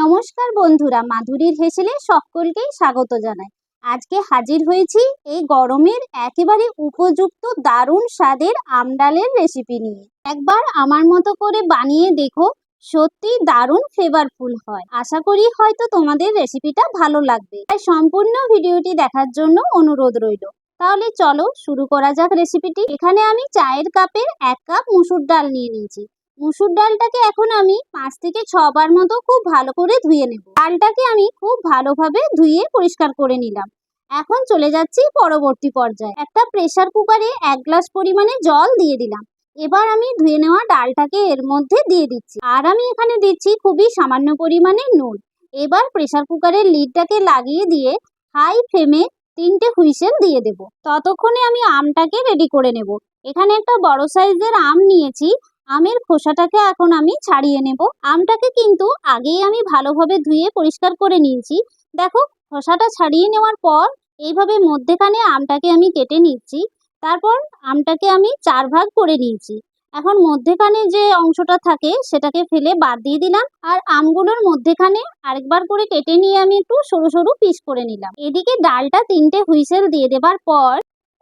নমস্কার বন্ধুরা, মাধুরীর হেসেলে সকলকেই স্বাগত জানাই। আজকে হাজির হয়েছি এই গরমের একেবারে উপযুক্ত দারুণ স্বাদের আমডালের রেসিপি নিয়ে। একবার আমার মতো করে বানিয়ে দেখো, সত্যি দারুণ ফ্লেভারফুল হয়। আশা করি হয়তো তোমাদের রেসিপিটা ভালো লাগবে। তাই সম্পূর্ণ ভিডিওটি দেখার জন্য অনুরোধ রইল। তাহলে চলো শুরু করা যাক রেসিপিটি এখানে আমি চায়ের কাপের এক কাপ মুসুর ডাল নিয়ে নিয়েছি। মুসুর ডালটাকে এখন আমি পাঁচ থেকে ছবার মতো খুব ভালো করে ধুয়ে নেব। ডালটাকে আমি খুব ভালোভাবে ধুয়ে পরিষ্কার করে নিলাম। এখন চলে যাচ্ছি পরবর্তী পর্যায়ে। একটা প্রেসার কুকারে এক গ্লাস পরিমাণে জল দিয়ে দিলাম। এবার আমি ধুয়ে নেওয়া ডালটাকে এর মধ্যে দিয়ে দিচ্ছি। আর আমি এখানে দিচ্ছি খুবই সামান্য পরিমাণে নুন। এবার প্রেসার কুকারের লিডটাকে লাগিয়ে দিয়ে হাই ফ্লেমে তিনটে হুইসেল দিয়ে দেব। ততক্ষণে আমি আমটাকে রেডি করে নেব। এখানে একটা বড় সাইজের আম নিয়েছি। আমের খোসাটাকে এখন আমি ছাড়িয়ে নেব। আমটাকে কিন্তু আগেই আমি ভালোভাবে ধুয়ে পরিষ্কার করে নিয়েছি। দেখো, খোসাটা ছাড়িয়ে নেওয়ার পর এইভাবে মধ্যেখানে আমটাকে আমি কেটে নিচ্ছি। তারপর আমটাকে আমি চার ভাগ করে নিয়েছি। এখন মধ্যেখানে যে অংশটা থাকে, সেটাকে ফেলে বাদ দিয়ে দিলাম। আর আমগুলোর মধ্যেখানে আরেকবার করে কেটে নিয়ে আমি একটু সরু সরু পিস করে নিলাম। এদিকে ডালটা তিনটে হুইসেল দিয়ে দেবার পর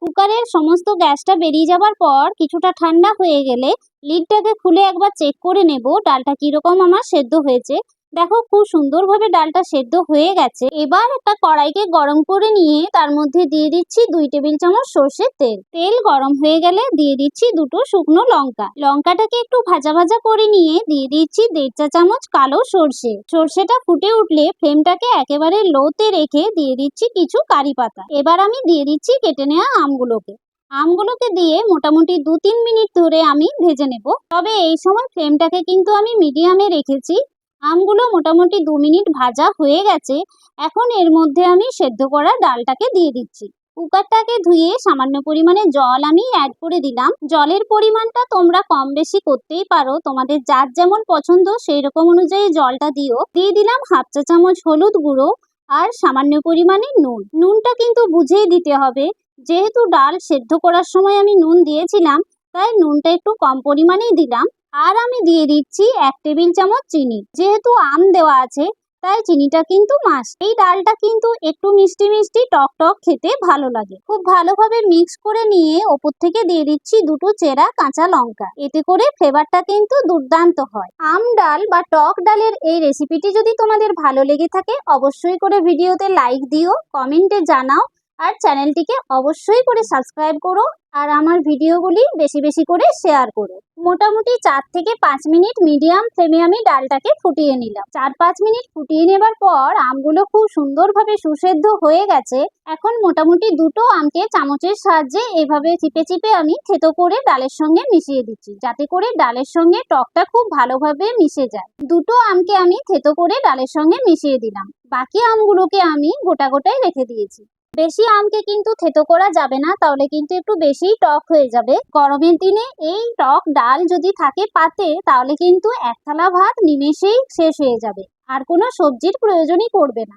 কুকারের সমস্ত গ্যাসটা বেরিয়ে যাবার পর কিছুটা ঠান্ডা হয়ে গেলে লিডটাকে খুলে একবার চেক করে নেব ডালটা কীরকম আমার সেদ্ধ হয়েছে। দেখো, খুব সুন্দরভাবে ডালটা সেদ্ধ হয়ে গেছে। এবার একটা কড়াইকে গরম করে নিয়ে তার মধ্যে দিয়ে দিচ্ছি দুই টেবিল চামচ সর্ষের তেল। তেল গরম হয়ে গেলে দিয়ে দিচ্ছি দুটো শুকনো লঙ্কা। লঙ্কাটাকে একটু ভাজা ভাজা করে নিয়ে দিয়ে দিচ্ছি দেড় চা চামচ কালো সর্ষে। সর্ষেটা ফুটে উঠলে ফ্লেমটাকে একেবারে লোতে রেখে দিয়ে দিচ্ছি কিছু কারি পাতা। এবার আমি দিয়ে দিচ্ছি কেটে নেওয়া আমগুলোকে। আমগুলোকে দিয়ে মোটামুটি দু তিন মিনিট ধরে আমি ভেজে নেব। তবে এই সময় ফ্লেমটাকে কিন্তু আমি মিডিয়ামে রেখেছি। আমগুলো মোটামুটি দু মিনিট ভাজা হয়ে গেছে। এখন এর মধ্যে আমি সেদ্ধ করা ডালটাকে দিয়ে দিচ্ছি। কুকারটাকে ধুয়ে সামান্য পরিমাণে জল আমি অ্যাড করে দিলাম। জলের পরিমাণটা তোমরা কম বেশি করতেই পারো। তোমাদের যার যেমন পছন্দ সেই রকম অনুযায়ী জলটা দিও। দিয়ে দিলাম হাফ চা চামচ হলুদ গুঁড়ো আর সামান্য পরিমাণে নুন। নুনটা কিন্তু বুঝেই দিতে হবে। যেহেতু ডাল সেদ্ধ করার সময় আমি নুন দিয়েছিলাম, তাই নুনটা একটু কম পরিমাণেই দিলাম। আর আমি দিয়ে দিচ্ছি এক টেবিল চামচ চিনি। যেহেতু আম দেওয়া আছে, তাই চিনিটা কিন্তু মাস এই ডালটা কিন্তু একটু মিষ্টি মিষ্টি টক টক খেতে ভালো লাগে। খুব ভালোভাবে মিক্স করে নিয়ে ওপর থেকে দিয়ে দিচ্ছি দুটো চেরা কাঁচা লঙ্কা। এতে করে ফ্লেভারটা কিন্তু দুর্দান্ত হয়। আম ডাল বা টক ডালের এই রেসিপিটি যদি তোমাদের ভালো লেগে থাকে, অবশ্যই করে ভিডিওতে লাইক দিও কমেন্টে জানাও, আর চ্যানেলটিকে অবশ্যই করে সাবস্ক্রাইব করো আর আমার ভিডিওগুলি বেশি বেশি করে শেয়ার করো। মোটামুটি চার থেকে পাঁচ মিনিট মিডিয়াম ফ্লেমে আমি ডালটাকে ফুটিয়ে নিলাম। চার পাঁচ মিনিট ফুটিয়ে নেবার পর আমগুলো খুব সুন্দরভাবে সুসেদ্ধ হয়ে গেছে। এখন মোটামুটি দুটো আমকে চামচের সাহায্যে এভাবে চিপে চিপে আমি থেতো করে ডালের সঙ্গে মিশিয়ে দিচ্ছি, যাতে করে ডালের সঙ্গে টকটা খুব ভালোভাবে মিশে যায়। দুটো আমকে আমি থেতো করে ডালের সঙ্গে মিশিয়ে দিলাম। বাকি আমগুলোকে আমি গোটা গোটাই রেখে দিয়েছি। বেশি আমকে কিন্তু থেতো করা যাবে না, তাহলে কিন্তু একটু বেশি টক হয়ে যাবে। গরমের দিনে এই টক ডাল যদি থাকে পাতে, তাহলে কিন্তু এক থালা ভাত নিমেষেই শেষ হয়ে যাবে। আর কোনো সবজির প্রয়োজনই পড়বে না।